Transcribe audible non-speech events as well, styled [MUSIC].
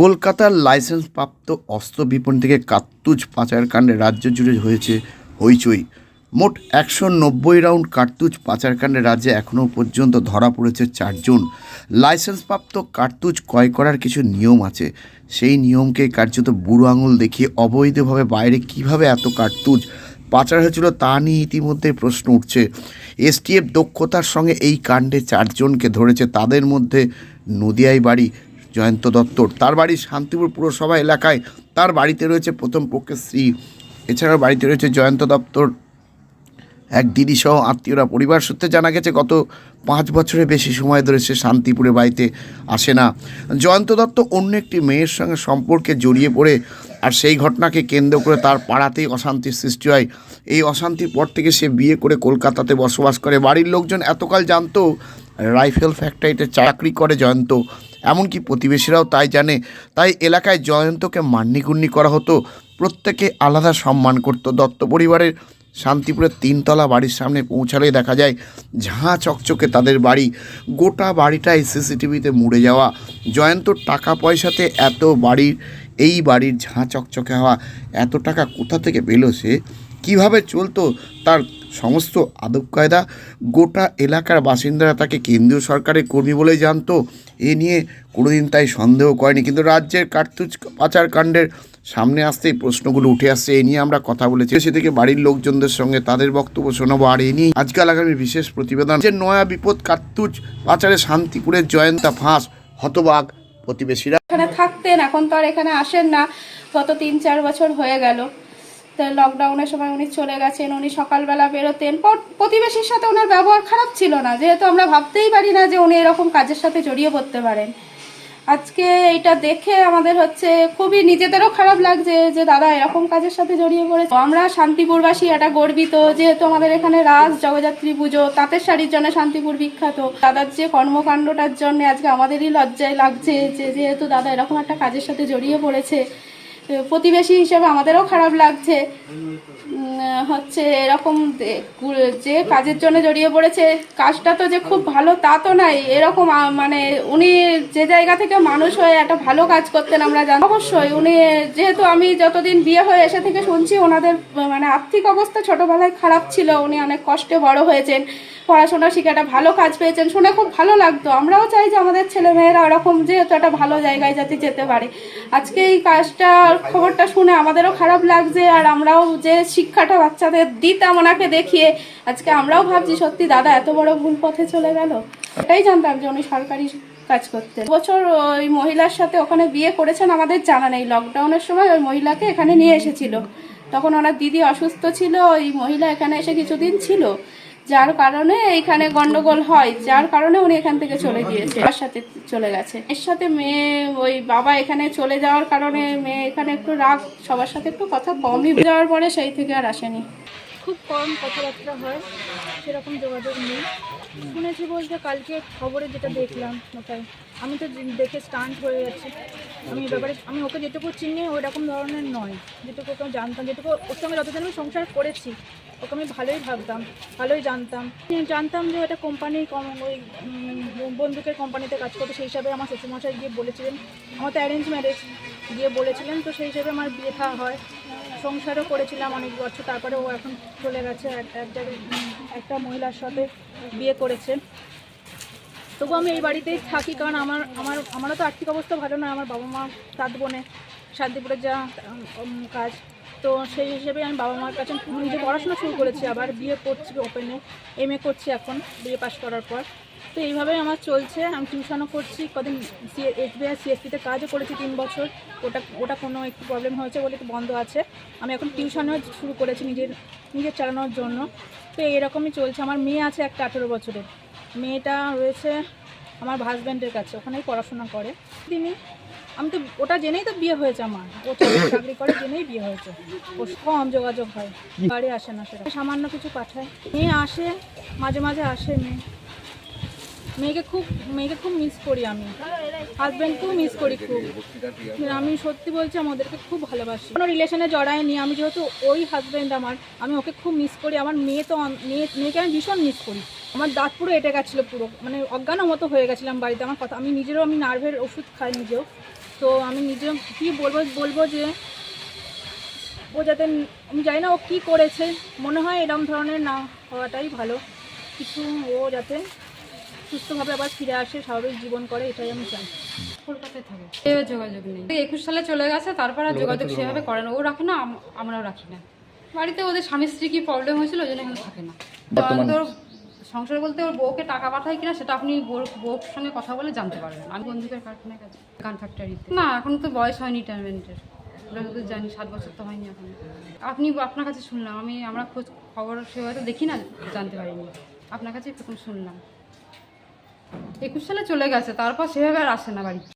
কলকাতার লাইসেন্সপ্রাপ্ত অস্ত্র বিপণী থেকে কার্তুজ পাচারকাণ্ডে রাজ্য জুড়ে হয়েছে হইচই। মোট একশো নব্বই রাউন্ড কার্তুজ পাচারকাণ্ডে রাজ্যে এখনও পর্যন্ত ধরা পড়েছে চারজন। লাইসেন্সপ্রাপ্ত কার্তুজ ক্রয় করার কিছু নিয়ম আছে। সেই নিয়মকে কার্যত বুড়ো আঙুল দেখিয়ে অবৈধভাবে বাইরে কীভাবে এত কার্তুজ পাচার হয়েছিল তা নিয়ে ইতিমধ্যে প্রশ্ন উঠছে। এসটিএফ দক্ষতার সঙ্গে এই কাণ্ডে চারজনকে ধরেছে। তাদের মধ্যে নদিয়ায় বাড়ি জয়ন্ত দত্তর। তার বাড়ি শান্তিপুর পুরসভা এলাকায়। তার বাড়িতে রয়েছে প্রথম পক্ষের স্ত্রী এছাড়াও বাড়িতে রয়েছে জয়ন্ত দত্তর। এক দিদি সহ আত্মীয়রা। পরিবার সূত্রে জানা গেছে, গত পাঁচ বছরের বেশি সময় ধরে সে শান্তিপুরে বাড়িতে আসে না। জয়ন্ত দত্ত অন্য একটি মেয়ের সঙ্গে সম্পর্কে জড়িয়ে পড়ে আর সেই ঘটনাকে কেন্দ্র করে তার পাড়াতেই অশান্তির সৃষ্টি হয়। এই অশান্তির পর থেকে সে বিয়ে করে কলকাতাতে বসবাস করে। বাড়ির লোকজন এতকাল জানতো, রাইফেল ফ্যাক্টরিতে চাকরি করে জয়ন্ত। এমনকি প্রতিবেশীরাও তাই জানে। তাই এলাকায় জয়ন্তকে মান্যিগুণ্যি করা হতো। প্রত্যেকে আলাদা সম্মান করত। দত্ত পরিবারের শান্তিপুরের তিনতলা বাড়ির সামনে পৌঁছালেই দেখা যায়, ঝাঁ চকচকে তাদের বাড়ি। গোটা বাড়িটাই সিসিটিভিতে মুড়ে যাওয়া। জয়ন্তর টাকা পয়সাতে এত বাড়ির, এই বাড়ির ঝাঁ চকচকে হওয়া। এত টাকা কোথা থেকে পেল সে? কীভাবে চলতো তার সমস্ত আদব কায়দা গোটা এলাকার বাসিন্দারা তাকে কেন্দ্রীয় সরকারের কর্মী বলেই জানতো। এ নিয়ে কোনোদিন তাই সন্দেহ করেনি। কিন্তু রাজ্যের কার্তুজ পাচার কাণ্ডের সামনে আসতেই প্রশ্নগুলো উঠে আসছে। এ নিয়ে আমরা কথা বলেছি। সে থেকে বাড়ির লোকজনদের সঙ্গে তাদের বক্তব্য শোনাবো। আর এ নিয়ে আজকাল আগামী বিশেষ প্রতিবেদন। যে নয়া বিপদ কার্তুজ পাচারে শান্তিপুরের জয়ন্তা ফাঁস হতবাক প্রতিবেশীরা। এখানে থাকতেন, এখন তো আর এখানে আসেন না। গত তিন চার বছর হয়ে গেল। লকডাউনের সময় উনি চলে গেছেন, উনি সকালবেলা বেরোতেন। পর- প্রতিবেশীর সাথে ওনার ব্যবহার খারাপ ছিল না, যেহেতু আমরা ভাবতেই পারি না যে উনি এরকম কাজের সাথে জড়িয়ে পড়তে পারেন। আজকে এটা দেখে আমাদের হচ্ছে খুবই নিজেদেরও খারাপ লাগছে যে দাদা এরকম কাজের সাথে জড়িয়ে পড়েছে। আমরা শান্তিপুরবাসী, এটা গর্বিত, যেহেতু আমাদের এখানে রাস জগদ্ধাত্রী পুজো, তাঁতের শাড়ির জন্য শান্তিপুর বিখ্যাত। দাদার যে কর্মকাণ্ডটার জন্য আজকে আমাদেরই লজ্জায় লাগছে যে যেহেতু দাদা এরকম একটা কাজের সাথে জড়িয়ে পড়েছে প্রতিবেশী হিসেবে আমাদেরও খারাপ লাগছে। হচ্ছে এরকম যে কাজের জন্য জড়িয়ে পড়েছে, কাজটা তো যে খুব ভালো তা তো নাই। এরকম মানে উনি যে জায়গা থেকে মানুষ হয়ে একটা ভালো কাজ করতেন আমরা জানি অবশ্যই উনি যেহেতু আমি যতদিন বিয়ে হয়ে এসে থেকে শুনছি, ওনাদের মানে আর্থিক অবস্থা ছোটবেলায় খারাপ ছিল। উনি অনেক কষ্টে বড় হয়েছেন, পড়াশোনা শিখে একটা ভালো কাজ পেয়েছেন, শুনে খুব ভালো লাগতো। আমরাও চাই যে আমাদের ছেলেমেয়েরা ওরকম যেহেতু একটা ভালো জায়গায় যাতে যেতে পারে। আজকে এই কাজটা খবরটা শুনে আমাদেরও খারাপ লাগছে আর আমরাও যে শিক্ষাটা বাচ্চাদের দিতাম ওনাকে দেখিয়ে, আজকে আমরাও ভাবছি সত্যি দাদা এত বড় ভুল পথে চলে গেল। এটাই জানতাম যে উনি সরকারি কাজ করতেন। বছর ওই মহিলার সাথে ওখানে বিয়ে করেছেন আমাদের জানা নেই। লকডাউনের সময় ওই মহিলাকে এখানে নিয়ে এসেছিল। তখন ওনার দিদি অসুস্থ ছিল, ওই মহিলা এখানে এসে কিছুদিন ছিল। যার কারণে এখানে গন্ডগোল হয়, যার কারণে উনি এখান থেকে চলে গিয়েছে তার সাথে চলে গেছে। এর সাথে মেয়ে, ওই বাবা এখানে চলে যাওয়ার কারণে মেয়ে এখানে একটু রাগ, সবার সাথে একটু কথা কমই যাওয়ার পরে সেই থেকে আর আসেনি। খুব কম কথাবার্তা হয়, সেরকম যোগাযোগ নেই। শুনেছি বলতে কালকে খবরে যেটা দেখলাম, ওটাই। আমি তো দেখে স্টান্ট হয়ে যাচ্ছি আমি ব্যাপারে আমি ওকে যেটুকু চিনি ওই রকম ধরনের নয়। যেটুকু ওকে আমি জানতাম যেটুকু ওর সঙ্গে যতদিন আমি সংসার করেছি ওকে আমি ভালোই ভাবতাম ভালোই জানতাম। জানতাম যে এটা কোম্পানি ওই বন্দুকের কোম্পানিতে কাজ করতে সেই হিসাবে আমার শ্বশুরমশাই গিয়ে বলেছিলেন আমার তো অ্যারেঞ্জ ম্যারেজ গিয়ে বলেছিলেন তো সেই হিসেবে আমার বিয়ে থা হয়। সংসারও করেছিলাম অনেক বছর তারপরে ও এখন চলে গেছে এক- এক জায়গায় একটা মহিলার সাথে বিয়ে করেছে। তবু আমি এই বাড়িতেই থাকি, কারণ আমার আমার, আমারও তো আর্থিক অবস্থা ভালো নয়, আমার বাবা মা সাত বোনে শান্তিপুরের যা কাজ। তো সেই হিসেবে আমি বাবা মার কাছে নিজে পড়াশোনা শুরু করেছি, আবার বিয়ে করছি ওপেনে এম করছি এখন বিয়ে পাশ করার পর। তো এইভাবেই আমার চলছে, আমি টিউশনও করছি, কদিন সি এসবিআই সিএসপিতে কাজও করেছি তিন বছর, ওটা ওটা কোনো একটু প্রবলেম হয়েছে বলে একটু বন্ধ আছে। আমি এখন টিউশনও শুরু করেছি নিজের নিজের চালানোর জন্য। তো এরকমই চলছে, আমার মেয়ে আছে একটা আঠেরো বছরের। মেয়েটা রয়েছে আমার হাজব্যান্ডের কাছে ওখানেই পড়াশোনা করে। তিনি আমি তো ওটা জেনেই তো বিয়ে হয়েছে আমার। ও [COUGHS] চাকরি- করে জেনেই বিয়ে হয়েছে। ও কম যোগাযোগ হয়। বাড়ি আসে না সেটা। সামান্য কিছু পাঠায়। মেয়ে আসে মাঝে মাঝে আসে মেয়ে। মেয়েকে খুব মেয়েকে খুব মিস করি আমি। হাজব্যান্ডকেও মিস করি খুব। আমি সত্যি বলছি আমি ওদেরকে খুব ভালোবাসি। কোনো রিলেশনে জড়াইনি আমি যেহেতু ওই হাজব্যান্ড আমার আমি ওকে খুব মিস করি। আমার মেয়ে তো মেয়ে মেয়েকে আমি ভীষণ মিস করি। আমার দাঁত পুরো এটে গেছিল পুরো। মানে অজ্ঞানও মতো হয়ে গেছিলাম বাড়িতে। আমার কথা আমি নিজেরও আমি নার্ভের ওষুধ খাই নিজেও। তো আমি নিজেও কি বলব বলব যে ও যাতে আমি জানি না ও কী করেছে। মনে হয় এরম ধরনের না হওয়াটাই ভালো। কিছু ও যাতে সুস্থভাবে আবার ফিরে আসে স্বাভাবিক জীবন করে এটাই আমি চাই। কলকাতায় থাকে। যোগাযোগ নেই। একুশ সালে চলে গেছে তারপর আর যোগাযোগ সেভাবে করে না। ও রাখে না আমরাও রাখি না। বাড়িতে ওদের স্বামী স্ত্রী কি প্রবলেম হয়েছিল? ওই জন্য এখানে থাকে না। সংসার বলতে ওর বউকে টাকা পাঠায় কিনা সেটা আপনি বউর বউর সঙ্গে কথা বলে জানতে পারবেন। আমি বন্ধুকের কারখানায় কাছে গান ফ্যাক্টরিতে না, এখন তো বয়স হয়নি রিটায়ারমেন্টের যতদূর জানি, সাত বছর তো হয়নি এখন। আপনি আপনার কাছে শুনলাম, আমি, আমরা খোঁজ খবর সেভাবে তো দেখি না, জানতে পারিনি। আপনার কাছে প্রথম শুনলাম। একুশ সালে চলে গেছে, তারপর সেভাবে আর আসে না বাড়িতে।